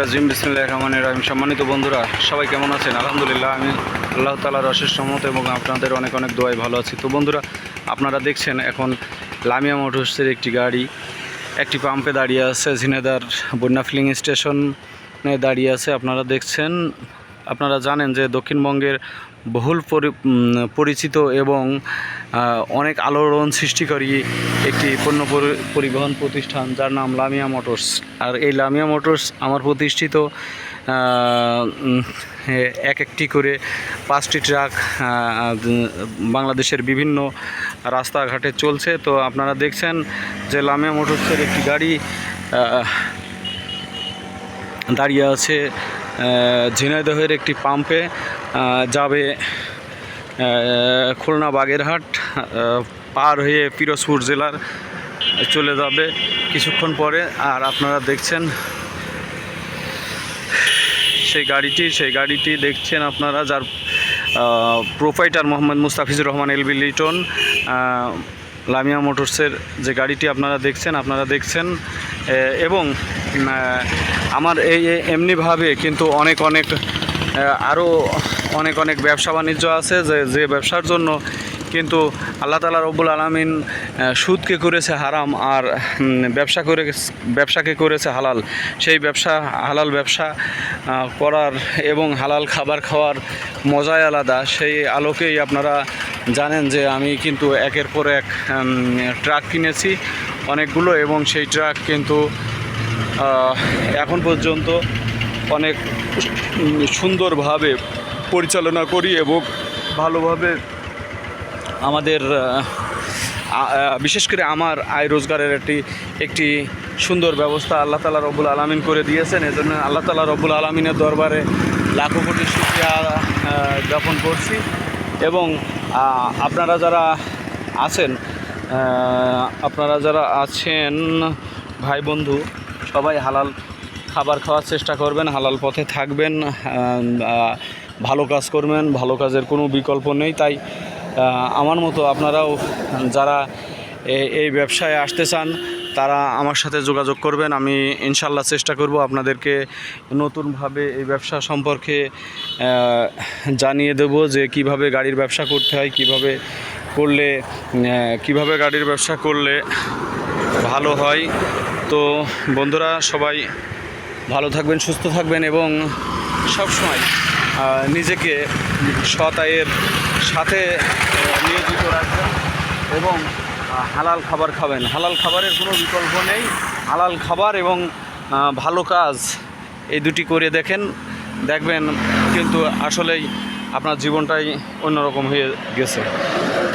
রাজিম। সম্মানিত বন্ধুরা, সবাই কেমন আছেন? আলহামদুলিল্লাহ, আমি আল্লাহ তালার অশেষ সম্মত এবং আপনাদের অনেক অনেক দোয়াই ভালো আছি। তো বন্ধুরা, আপনারা দেখছেন এখন লামিয়া মোটরসের একটি গাড়ি। একটি পাম্পে দাঁড়িয়ে আছে ঝিনেদার বন্যা ফিলিং স্টেশনে দাঁড়িয়ে আছে। আপনারা দেখছেন, আপনারা জানেন যে দক্ষিণবঙ্গের বহুল পরি- পরিচিত এবং অনেক আলোড়ন সৃষ্টিকারী একটি পণ্য পরি- পরিবহন প্রতিষ্ঠান যার নাম লামিয়া মোটরস। আর এই লামিয়া মোটরস আমার প্রতিষ্ঠিত এক একটি করে পাঁচটি ট্রাক বাংলাদেশের বিভিন্ন রাস্তাঘাটে চলছে। তো আপনারা দেখছেন যে লামিয়া মোটরসের একটি গাড়ি দাঁড়িয়ে আছে ঝিনাইদহের একটি পাম্পে যাবে খুলনা বাগেরহাট পার হয়ে পিরোজপুর জেলার চলে যাবে কিছুক্ষণ পরে। আর আপনারা দেখছেন সেই গাড়িটি সেই গাড়িটি দেখছেন আপনারা যার প্রোপাইটার মোহাম্মদ মুস্তাফিজুর রহমান, এলবি লিটন লামিয়া মোটরসের যে গাড়িটি আপনারা দেখছেন আপনারা দেখছেন এবং আমার এই এমনিভাবে কিন্তু অনেক অনেক আরও অনেক অনেক ব্যবসা বাণিজ্য আছে যে যে ব্যবসার জন্য কিন্তু আল্লাহ তালা রব্বুল আলমিন সুদকে করেছে হারাম আর ব্যবসা করে, ব্যবসাকে করেছে হালাল। সেই ব্যবসা, হালাল ব্যবসা করার এবং হালাল খাবার খাওয়ার মজাই আলাদা। সেই আলোকেই আপনারা জানেন যে, আমি কিন্তু একের পর এক ট্রাক কিনেছি অনেকগুলো এবং সেই ট্রাক কিন্তু এখন পর্যন্ত অনেক সুন্দরভাবে পরিচালনা করি এবং ভালোভাবে আমাদের বিশেষ করে আমার আয় রোজগারের একটি একটি সুন্দর ব্যবস্থা আল্লাহ তালা রব্বুল আলমিন করে দিয়েছেন। এজন্য আল্লাহ তালা রব্বুল আলমিনের দরবারে লাখো কোটি শুক্রিয়া জ্ঞাপন করছি। এবং আপনারা যারা আছেন আপনারা যারা আছেন, ভাই বন্ধু সবাই হালাল খাবার খাওয়ার চেষ্টা করবেন, হালাল পথে থাকবেন ভালো কাজ করবেন, ভালো কাজের কোনো বিকল্প নেই। তাই আমার মতো আপনারাও যারা এই ব্যবসায় আসতে চান, তারা আমার সাথে যোগাযোগ করবেন। আমি ইনশাল্লাহ চেষ্টা করব আপনাদেরকে নতুনভাবে এই ব্যবসা সম্পর্কে জানিয়ে দেব যে কীভাবে গাড়ির ব্যবসা করতে হয়, কীভাবে করলে কীভাবে গাড়ির ব্যবসা করলে ভালো হয়। তো বন্ধুরা সবাই ভালো থাকবেন, সুস্থ থাকবেন এবং সবসময় নিজেকে সৎ আয়ের সাথে নিয়োজিত রাখবেন এবং হালাল খাবার খাবেন। হালাল খাবারের কোনো বিকল্প নেই। হালাল খাবার এবং ভালো কাজ, এই দুটি করে দেখেন। দেখবেন কিন্তু আসলেই আপনার জীবনটাই অন্যরকম হয়ে গেছে।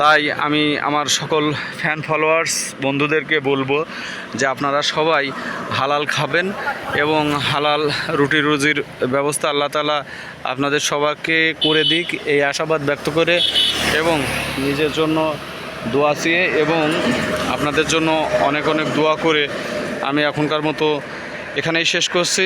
তাই আমি আমার সকল ফ্যান ফলোয়ার্স বন্ধুদেরকে বলব যে আপনারা সবাই হালাল খাবেন এবং হালাল রুটি রুজির ব্যবস্থা আল্লাহ তালা আপনাদের সবাইকে করে দিক এই আশাবাদ ব্যক্ত করে এবং নিজের জন্য দোয়া চেয়ে এবং আপনাদের জন্য অনেক অনেক দোয়া করে আমি এখনকার মতো এখানেই শেষ করছি।